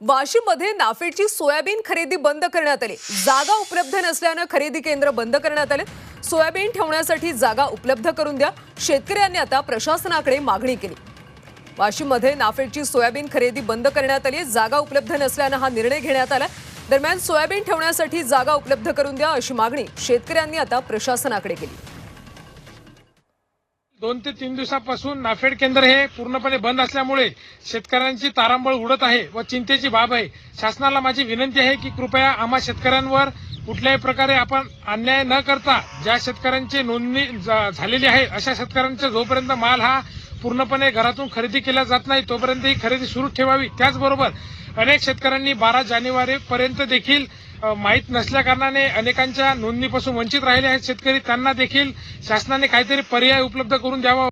वाशीमध्ये नाफेडची soybean खरेदी बंद करण्यात आली. जागा उपलब्ध नसल्यानं खरेदी केंद्र बंद करण्यात आले. सोयाबीन ठेवण्यासाठी जागा उपलब्ध करून द्या. शेतकऱ्यांनी आता प्रशासनाकडे मागणी केली. वाशीमध्ये नाफेडची सोयाबीन खरेदी बंद करण्यात आली. जागा उपलब्ध नसल्यानं हा निर्णय घेण्यात आला. दरम्यान सोयाबीन ठेवण्यासाठी जागा उपलब्ध करून द्या अशी मागणी शेतकऱ्यांनी आता प्रशासनाकडे केली. दोन ते तीन दिवसापासून नाफेड केंद्र हे पूर्णपणे बंद असल्यामुळे शेतकऱ्यांची तारांबळ उडत आहे व चिंतेची बाब आहे. शासनाला माझी विनंती आहे की कृपया आम्हा शेतकऱ्यांवर कुठल्याही प्रकारे आपण अन्याय न करता ज्या शेतकऱ्यांची नोंदणी झालेली आहे अशा शेतकऱ्यांचा जोपर्यंत माल हा पूर्णपणे घरातून खरेदी केला जात नाही तोपर्यंत ही खरेदी सुरू ठेवावी. त्याचबरोबर अनेक शेतकऱ्यांनी बारा जानेवारी पर्यंत देखील माहीत नसल्या कारणाने अनेकांच्या नोंदणीपासून वंचित राहिले आहेत शेतकरी. त्यांना देखील शासनाने काहीतरी पर्याय उपलब्ध करून द्यावा.